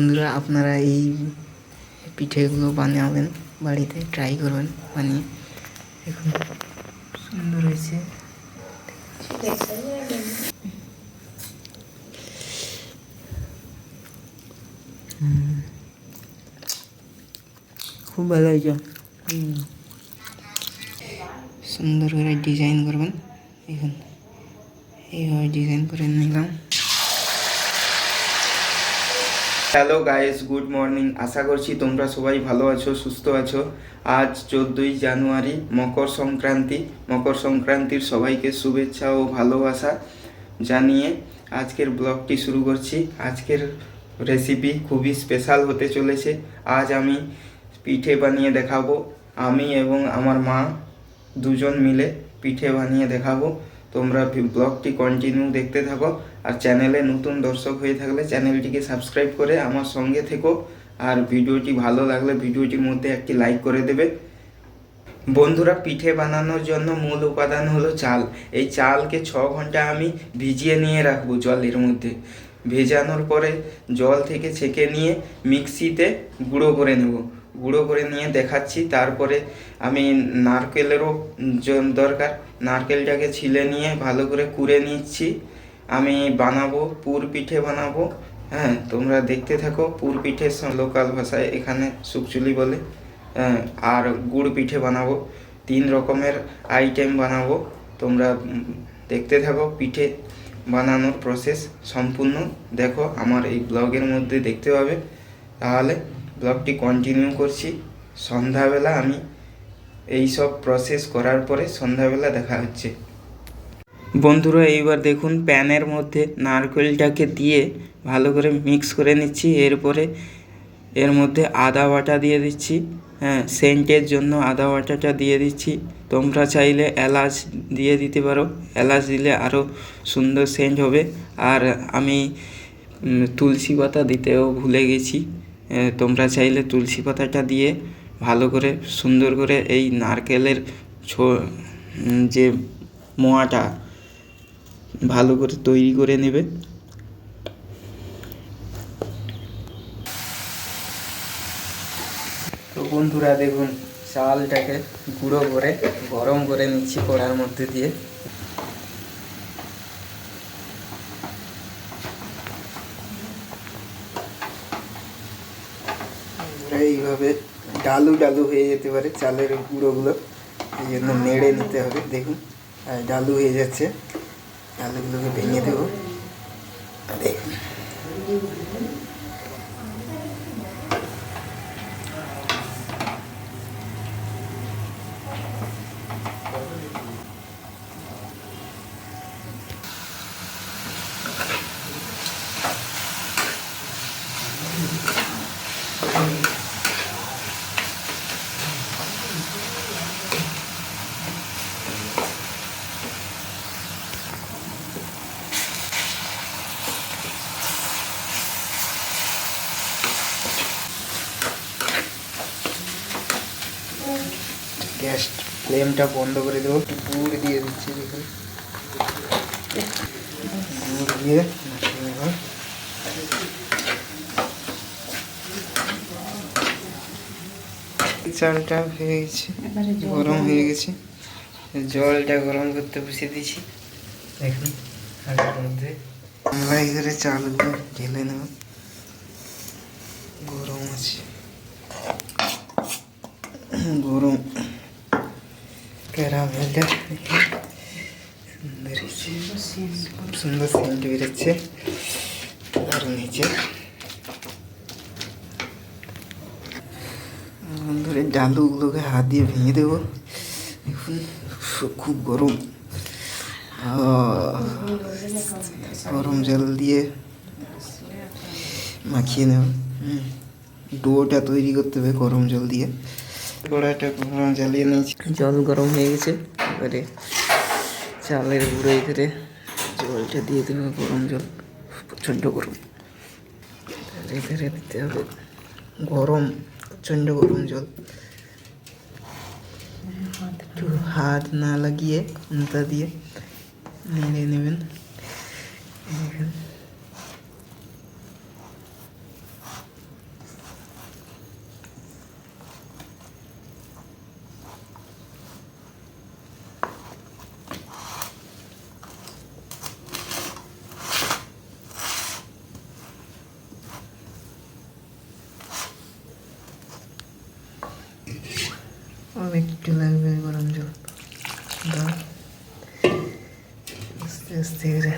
বন্ধুরা, আপনারা এই পিঠেগুলো বানাবেন, বাড়িতে ট্রাই করবেন বানিয়ে। দেখুন, সুন্দর হয়েছে। খুব ভালো হয়েছে। সুন্দর করে ডিজাইন করবেন। দেখুন, এইভাবে ডিজাইন করে নিলাম। হ্যালো গাইস গুড মর্নিং আশা করছি তোমরা সবাই ভালো আছো, সুস্থ আছো। আজ চোদ্দোই জানুয়ারি, মকর সংক্রান্তি। মকর সংক্রান্তির সবাইকে শুভেচ্ছা ও ভালোবাসা জানিয়ে আজকের ব্লগটি শুরু করছি। আজকের রেসিপি খুবই স্পেশাল হতে চলেছে। আজ আমি পিঠে বানিয়ে দেখাবো। আমি এবং আমার মা দুজন মিলে পিঠে বানিয়ে দেখাবো। তোমরা ব্লগটি কন্টিনিউ দেখতে থাকো। আর চ্যানেলে নতুন দর্শক হয়ে থাকলে চ্যানেলটিকে সাবস্ক্রাইব করে আমার সঙ্গে থেকো। আর ভিডিওটি ভালো লাগলে ভিডিওটির মধ্যে একটি লাইক করে দেবে। বন্ধুরা, পিঠে বানানোর জন্য মূল উপাদান হলো চাল। এই চালকে ছ ঘণ্টা আমি ভিজিয়ে নিয়ে রাখব জলের মধ্যে। ভেজানোর পরে জল থেকে ছেঁকে নিয়ে মিক্সিতে গুঁড়ো করে নেব। গুঁড়ো করে নিয়ে দেখাচ্ছি। তারপরে আমি নারকেলেরও দরকার। নারকেলটাকে ছিলে নিয়ে ভালো করে কুড়ে নিচ্ছি। আমি বানাবো পুর পিঠে বানাবো হ্যাঁ তোমরা দেখতে থাকো পুর পিঠে লোকাল ভাষায় এখানে সুকচুলি বলে হ্যাঁ, আর গুড় পিঠে বানাবো তিন রকমের আইটেম বানাবো তোমরা দেখতে থাকো পিঠে বানানোর প্রসেস সম্পূর্ণ দেখো আমার এই ব্লগের মধ্যে দেখতে পাবে তাহলে ব্লগটি কন্টিনিউ করছি সন্ধ্যাবেলা আমি এই সব প্রসেস করার পরে সন্ধ্যাবেলা দেখা হচ্ছে। বন্ধুরা, এইবার দেখুন প্যানের মধ্যে নারকেলটাকে দিয়ে ভালো করে মিক্স করে নিচ্ছি। এরপরে এর মধ্যে আদা বাটা দিয়ে দিচ্ছি। হ্যাঁ সেন্টের জন্য আদা বাটাটা দিয়ে দিচ্ছি। তোমরা চাইলে এলাচ দিয়ে দিতে পারো। এলাচ দিলে আরও সুন্দর সেন্ট হবে। আর আমি তুলসী পাতা দিতেও ভুলে গেছি। তোমরা চাইলে তুলসী পাতাটা দিয়ে ভালো করে, সুন্দর করে এই নারকেলের যে মোয়াটা ভালো করে তৈরি করে নেবে। তো বন্ধুরা দেখুন, চালটাকে গুঁড়ো করে, গরম করে নিচ্ছি কড়ার মধ্যে দিয়ে। এইভাবে ডালু ডালু হয়ে যেতে পারে চালের গুঁড়োগুলো। এই জন্য নেড়ে নিতে হবে, দেখুন ডালু হয়ে যাচ্ছে। আলুগুলোকে ভেঙে দেবো দেখুন গ্যাস ফ্লেমটা বন্ধ করে দেবো একটু গুড় দিয়ে দিচ্ছি দেখুন। গুড় দিয়ে চালটা হয়ে গেছে গরম হয়ে গেছে। জলটা গরম করতে বসিয়ে দিয়েছি দেখুন মধ্যে। আমরা করে চালগুলো ঢেলে নেব। গরম আছে। গরম। ডালুগুলোকে হাত দিয়ে ভেঙে দেবো দেখুন সু- খুব গরম গরম জল দিয়ে মাখিয়ে নেব। ডোটা তৈরি করতে হবে গরম জল দিয়ে কড়াইটা জ্বালিয়ে নিয়েছি জল গরম হয়ে গেছে। এবারে চালের গুঁড়ো করে জলটা দিয়ে দেবো, গরম জল। প্রচণ্ড গরম। এবারে দিতে হবে গরম, প্রচণ্ড গরম জল। একটু হাত না লাগিয়ে খুন্তা দিয়ে নেড়ে নেবেন দেখুন আর একটু লাগবে গরম জল দাও আস্তে আস্তে করে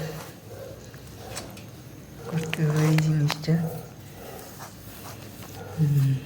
করতে হবে এই জিনিসটা হুম।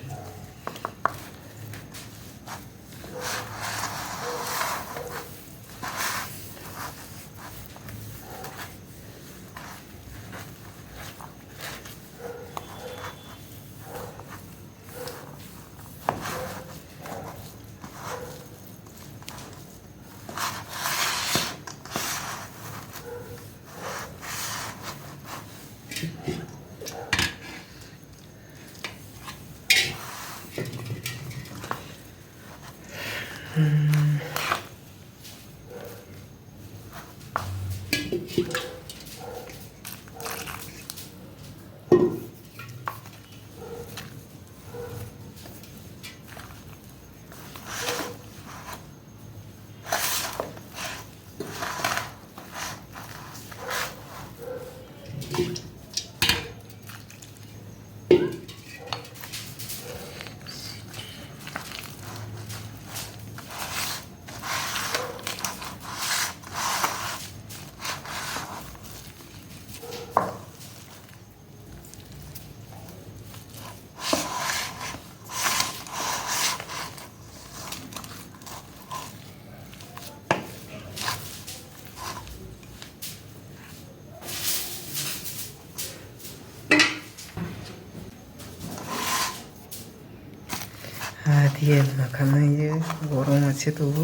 হাত দিয়ে মাখানো যে গরম আছে তবু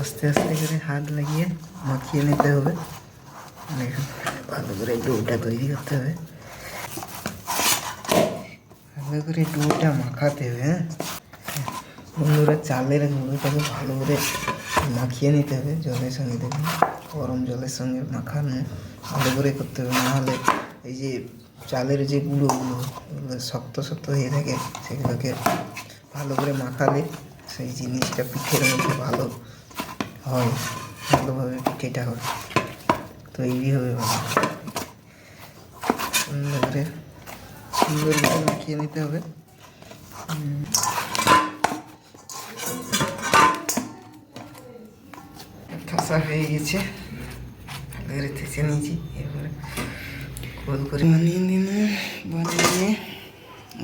আস্তে আস্তে করে হাত লাগিয়ে মাখিয়ে নিতে হবে ভালো করে ডোটা তৈরি করতে হবে ভালো করে ডোটা মাখাতে হবে হ্যাঁ বন্ধুরা চালের গুঁড়োটাকে ভালো করে মাখিয়ে নিতে হবে জলের সঙ্গে দেখুন গরম জলের সঙ্গে মাখানো ভালো করে করতে হবে নাহলে এই যে চালের যে গুঁড়োগুলো শক্ত শক্ত হয়ে থাকে সেগুলোকে ভালো করে মাখালে সেই জিনিসটা পিঠের মধ্যে ভালো হয়, ভালোভাবে পিঠেটা হয়। তৈরি হবে ভালো। সুন্দর করে সুন্দর করে মাখিয়ে নিতে হবে। ঠাসা হয়ে গেছে। ভালো করে নিয়েছি, এরপরে গোল করে বানিয়ে নিলে বানিয়ে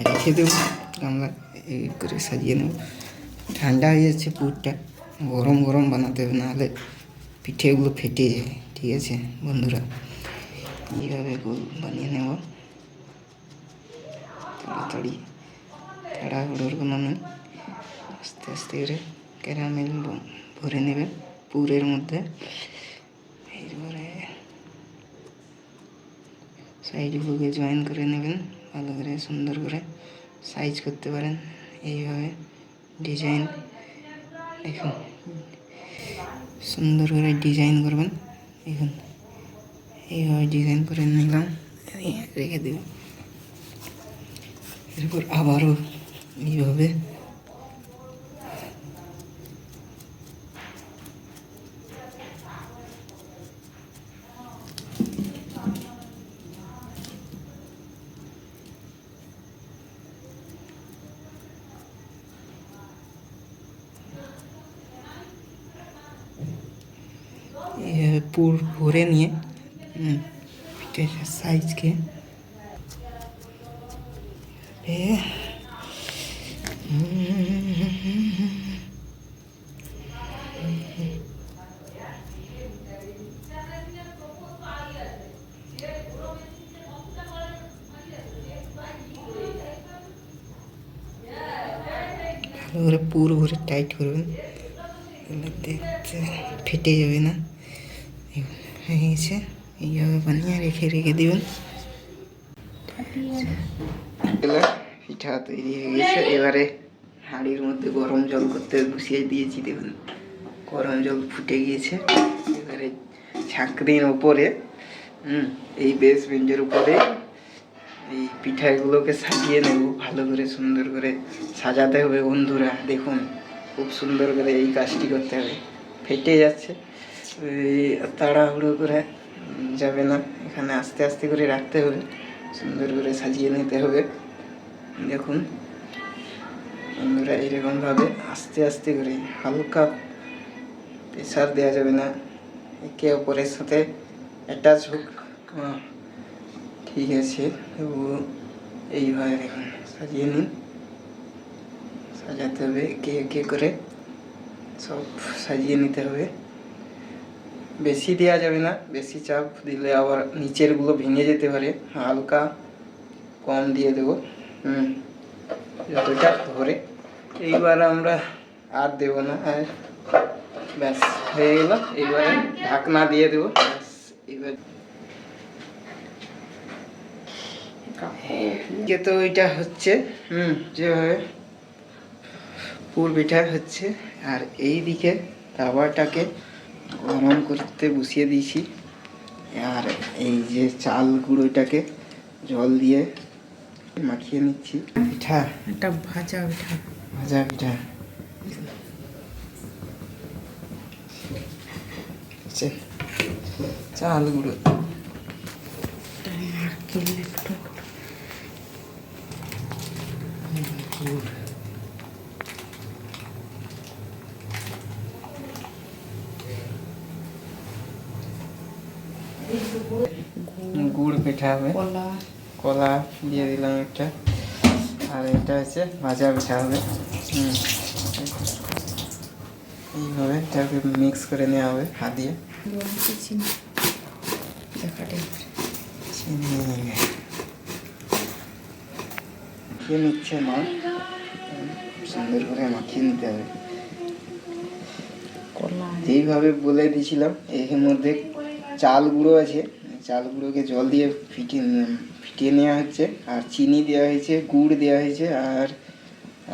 রেখে দেবো। গামলা এই করে সাজিয়ে নেব ঠান্ডা হয়ে যাচ্ছে পুরটা গরম গরম বানাতে হবে নাহলে পিঠেগুলো ফেটে যায় ঠিক আছে বন্ধুরা এইভাবে বানিয়ে নেব তাড়াতাড়ি তাড়াহুড়োর কোনো নেই আস্তে আস্তে করে ক্যারামেল ভরে নেবে পুরের মধ্যে এরপরে সাইডগুলোকে জয়েন করে নেবেন ভালো করে সুন্দর করে সাইজ করতে পারেন এইভাবে ডিজাইন। দেখুন, সুন্দর করে ডিজাইন করবেন। দেখুন, এইভাবে ডিজাইন করে নিলাম, রেখে দেব এরপর আবারও এইভাবে এইভাবে পুর নিয়ে। পিঠের সাইজকে ভালো করে পুর ভরে টাইট করবেন। দেখতে ফেটে যাবে না। এই হয়ে গেছে এইভাবে বানিয়ে রেখে রেখে দিবেন। পিঠা তৈরি হয়ে গেছে। এবারে হাঁড়ির মধ্যে গরম জল করতে বসিয়ে দিয়েছি, দেখুন। গরম জল ফুটে গিয়েছে। এবারে ছাঁকনির ওপরে, হুম, এই বেঞ্চের উপরে এই পিঠাগুলোকে সাজিয়ে নেব। ভালো করে, সুন্দর করে সাজাতে হবে বন্ধুরা। দেখুন, খুব সুন্দর করে এই কাজটি করতে হবে। ফেটে যাচ্ছে। তাড়াহুড়ো করে যাবে না। এখানে আস্তে আস্তে করে রাখতে হবে। সুন্দর করে সাজিয়ে নিতে হবে। দেখুন, বন্ধুরা, এরকমভাবে আস্তে আস্তে করে হালকা প্রেশার দেওয়া যাবে না। একে অপরের সাথে অ্যাটাচ হোক। ঠিক আছে। তবু এইভাবে দেখুন, সাজিয়ে নিন। সাজাতে হবে, একে একে করে সব সাজিয়ে নিতে হবে। বেশি দেওয়া যাবে না, বেশি চাপ দিলে আবার নিচেরগুলো ভেঙে যেতে পারে। হালকা কম দিয়ে দেবো। হুম, যতটা ধরে। এইবার আমরা আর দেব না, আর ব্যাস, হয়ে গেল। এইবারে ঢাকনা দিয়ে দেবো। ব্যাস, এবার যে তো এটা হচ্ছে, হুম, যেভাবে পুর পিঠা হচ্ছে, আর এই দিকে তাওয়াটাকে গরম করতে বসিয়ে দিয়েছি। আর এই যে চাল গুঁড়োটাকে জল দিয়ে মাখিয়ে নিচ্ছি। পিঠা। একটা ভাজা পিঠা। ভাজা পিঠা। চাল গুঁড়ো। একটু গুড় গুড় পিঠা হবে। কলা। কলা দিয়ে দিলাম একটা। আর এটা হচ্ছে ভাজা পিঠা হবে। হুম। এইভাবে এটাকে মিক্স করে নেওয়া হবে হাত দিয়ে। চিনি। নিচ্ছে মা। সুন্দর করে মাখিয়ে নিতে হবে। কলা। যেইভাবে বলে দিয়েছিলাম এর মধ্যে চাল গুঁড়ো আছে। চাল গুঁড়োকে জল দিয়ে ফিটিয়ে ফিটিয়ে নেওয়া হচ্ছে। আর চিনি দেওয়া হয়েছে, গুড় দেওয়া হয়েছে, আর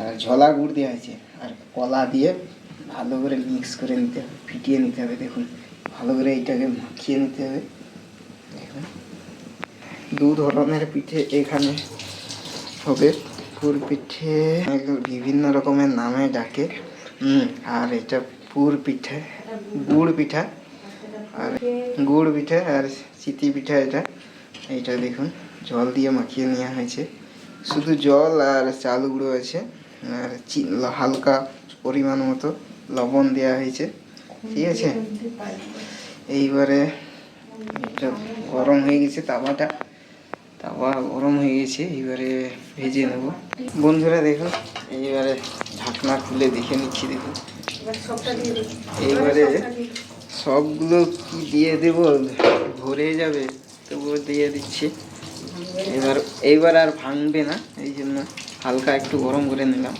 আর ঝলা গুড় দেওয়া হয়েছে। আর কলা দিয়ে ভালো করে মিক্স করে নিতে হবে ফিটিয়ে নিতে হবে, দেখুন। ভালো করে এইটাকে মাখিয়ে নিতে হবে। দেখুন। দু ধরনের পিঠে এখানে হবে। পুর পিঠে বিভিন্ন রকমের নামে ডাকে। আর এটা পুর পিঠে, গুড় পিঠা। আর গুড় পিঠা আর চিতি পিঠা এটা। এইটা দেখুন জল দিয়ে মাখিয়ে নেওয়া হয়েছে। শুধু জল আর চাল গুঁড়ো আছে আর হালকা পরিমাণ মতো লবণ দেওয়া হয়েছে। ঠিক আছে? এইবারে এটা গরম হয়ে গেছে তাওয়াটা। তাওয়া গরম হয়ে গেছে এইবারে ভেজে নেব। বন্ধুরা দেখুন এইবারে ঢাকনা খুলে দেখে নিচ্ছি দেখুন। এইবারে সবগুলো কি দিয়ে দেব? ভরে যাবে, তবুও দিয়ে দিচ্ছি। এবার, এইবার আর ভাঙবে না, এই জন্য হালকা একটু গরম করে নিলাম।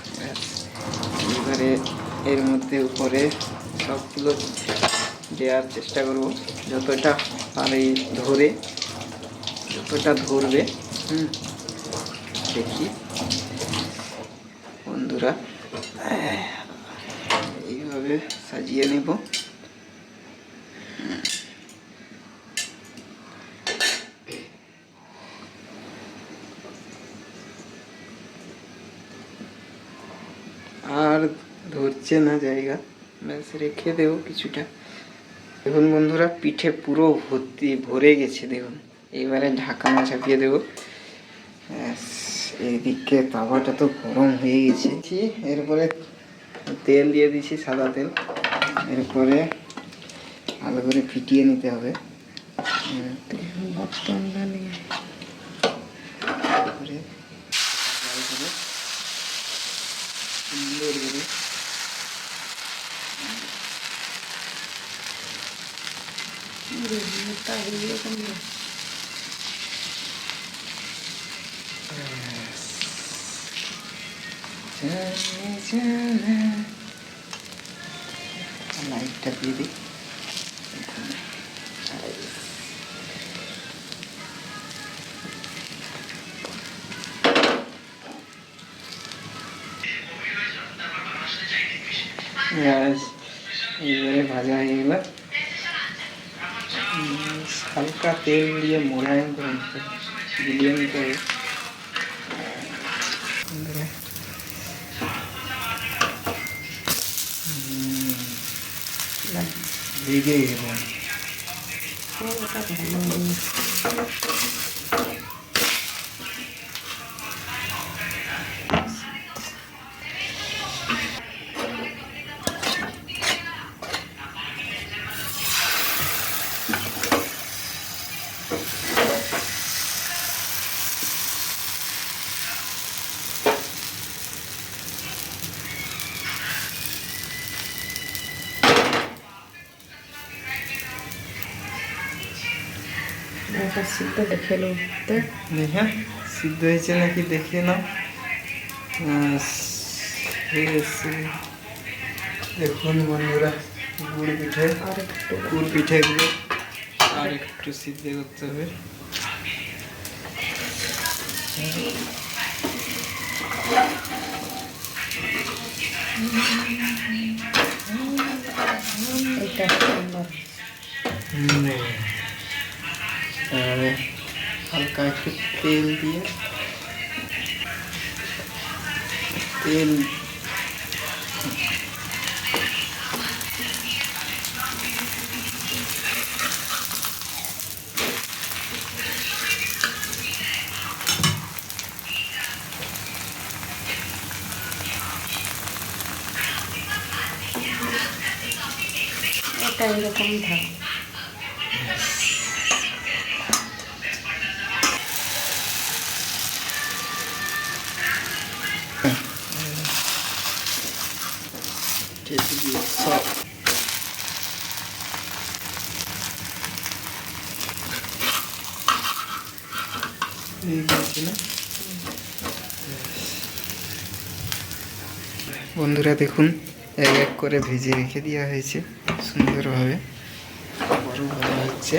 এবারে এর মধ্যে উপরে সবগুলো দেওয়ার চেষ্টা করব। যতটা পারে ধরে, যতটা ধরবে, হুম, দেখি। বন্ধুরা এইভাবে সাজিয়ে নেব আর ধরছে না জায়গা। ব্যাস, রেখে দেবো কিছুটা। দেখুন বন্ধুরা, পিঠে পুরো ভর্তি, ভরে গেছে, দেখুন। এবারে ঢাকানা চাপিয়ে দেবো। ব্যাস এদিকে তাওয়াটা তো গরম হয়ে গেছে। এরপরে তেল দিয়ে দিছি সাদা তেল। এরপরে ভালো করে ফিটিয়ে নিতে হবে। সুন্দর করে লাইটটা দিয়ে দিই Yes. এইবারে ভাজা হয়ে গেল উম, হালকা তেল দিয়ে মোলায়েম করে নিতে হবে গুলিয়ে নিতে সিদ্ধ দেখে লো দেখ দেখে সিদ্ধ হয়েছে নাকি দেখে নাও আহ, হয়ে এসছে। দেখুন বন্ধুরা গুড় পিঠে আর একটু গুড় পিঠেগুলো আর একটু সিদ্ধ করতে হবে এটা সুন্দর আর হালকা একটু তেল দিয়ে তেল এটা এরকম থাক টেপে দিয়ে সব এই গেছে না বন্ধুরা দেখুন, এক এক করে ভেজে রেখে দেওয়া হয়েছে, সুন্দরভাবে। বড় ভালো হচ্ছে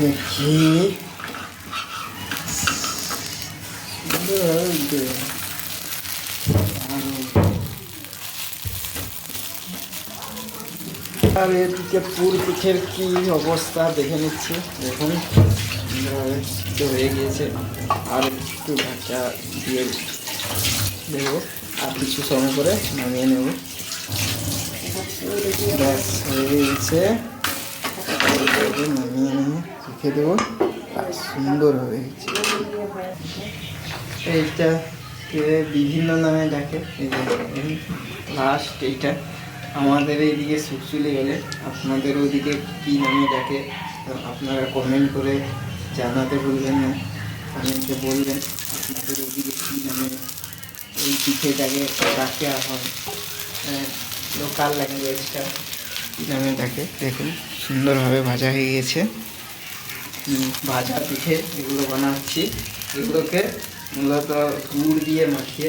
দেখি। আর এদিকে পুর কি অবস্থা দেখে নিচ্ছি। দেখুন হয়ে গিয়েছে। আর একটু ঢাকা দিয়ে দেবো আর কিছু সময় করে নামিয়ে নেব। ব্যাস, হয়ে নামিয়ে নিয়ে রেখে দেবো। আর সুন্দর হয়ে গেছে। এইটাকে বিভিন্ন নামে ডাকে লাস্ট এইটা। আমাদের এইদিকে সুকচুলি গেলে আপনাদের ওদিকে কী নামে ডাকে আপনারা কমেন্ট করে জানাতে ভুলবেন না। কমেন্টে বলবেন আপনাদের ওদিকে কী নামে এই পিঠেটাকে ডাকে হয়। লোকাল ল্যাঙ্গুয়েজটা কী নামে ডাকে দেখুন সুন্দরভাবে ভাজা হয়ে গেছে। ভাজা পিঠে এগুলো বানাচ্ছি। এগুলোকে মূলত গুড় দিয়ে মাখিয়ে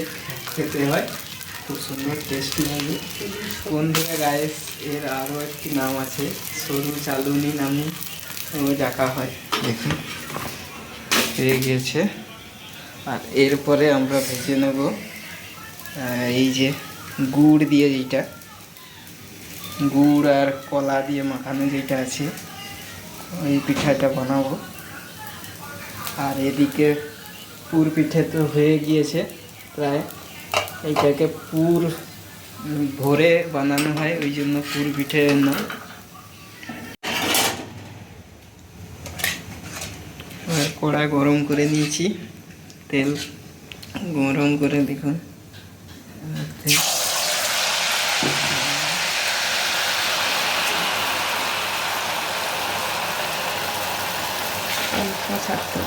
খেতে হয়। খুব সুন্দর টেস্টি হবে। বন্ধুরা গায়েস এর আরও একটি নাম আছে সরু চালুনি নামে ও ডাকা হয়। দেখুন। হয়ে গিয়েছে। আর এরপরে আমরা ভেজে নেব এই যে গুড় দিয়ে যেটা, গুড় আর কলা দিয়ে মাখানো যেটা আছে ওই পিঠাটা বানাবো। আর এদিকে পুর পিঠে তো হয়ে গিয়েছে প্রায়, এইটাকে পুর ভরে বানানো হয়, ওই জন্য পুর পিঠে নাম আর কড়া গরম করে নিয়েছি। তেল গরম করে দেখুন। ছাড়তে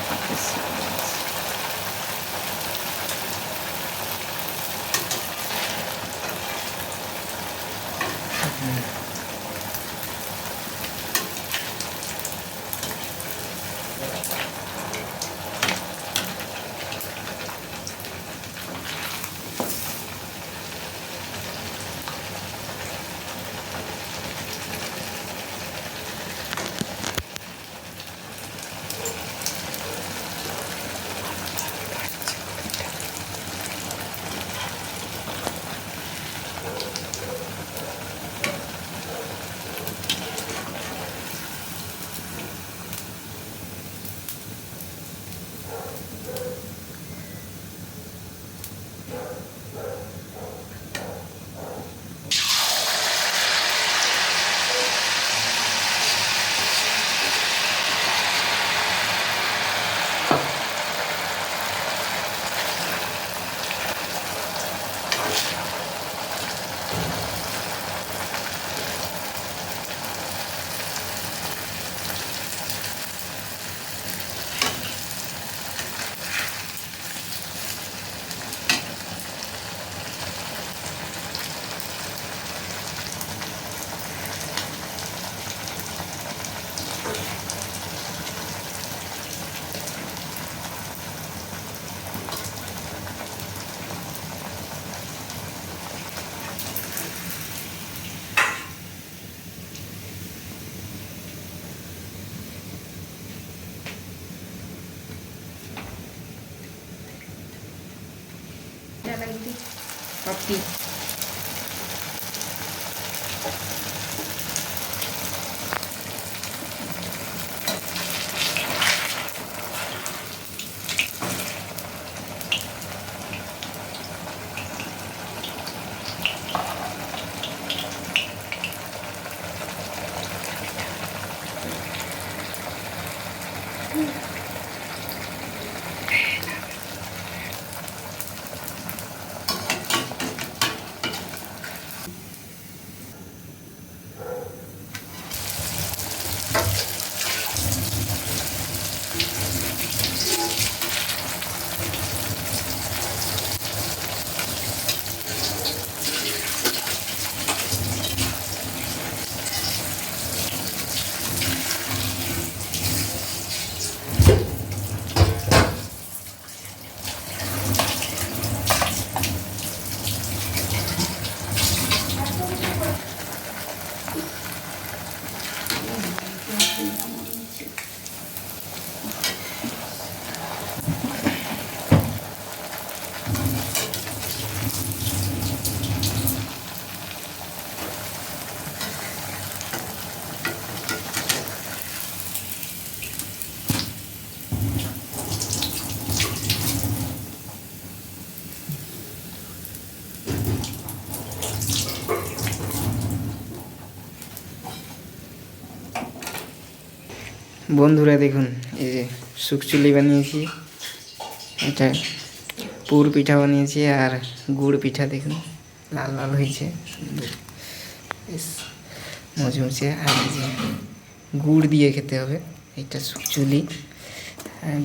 বন্ধুরা দেখুন, এই যে শুকচুলি বানিয়েছি, এটা পুর পিঠা বানিয়েছি আর গুড় পিঠা দেখুন, লাল লাল হয়েছে মজমুচে আর এই যে গুড় দিয়ে খেতে হবে, এটা শুকচুলি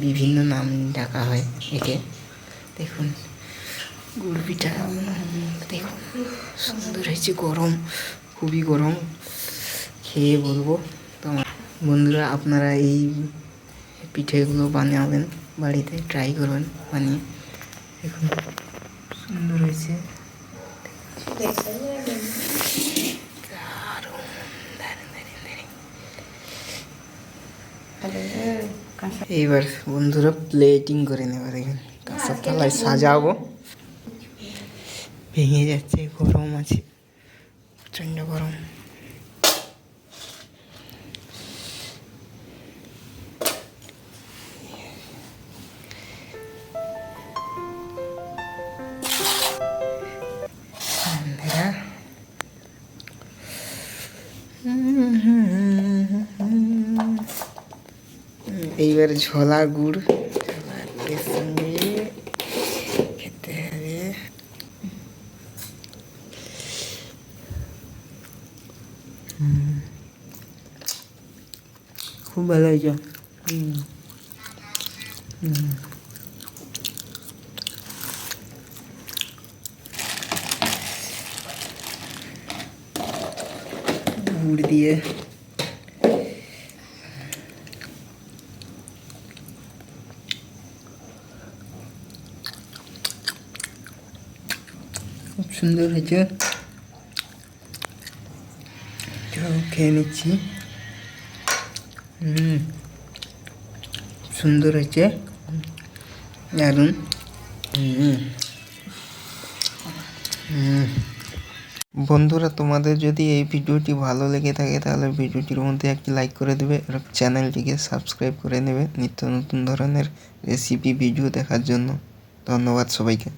বিভিন্ন নাম ডাকা হয় একে। দেখুন, গুড় পিঠা, দেখুন, সুন্দর হয়েছে গরম, খুবই গরম। খেয়ে বলব বন্ধুরা, আপনারা এই পিঠেগুলো বানাবেন, বাড়িতে ট্রাই করবেন বানিয়ে। দেখুন সুন্দর হয়েছে। এইবার বন্ধুরা প্লেটিং করে নেবে, দেখুন। কাঁসার থালায় সাজাবো। ভেঙে যাচ্ছে, গরম আছে, প্রচণ্ড গরম। এইবার ঝোলা গুড় ঝোলা গুড়ের সঙ্গে খেতে হবে হুম। খুব ভালো হয়েছে হুম। হুম। সুন্দর হয়েছে খেয়ে নিচ্ছি হুম সুন্দর হয়েছে হুম বন্ধুরা, তোমাদের যদি এই ভিডিওটি ভালো লেগে থাকে, তাহলে ভিডিওটির মধ্যে একটি লাইক করে দেবে আর চ্যানেলটিকে সাবস্ক্রাইব করে নেবে নিত্য নতুন ধরনের রেসিপি, ভিডিও দেখার জন্য। ধন্যবাদ সবাইকে।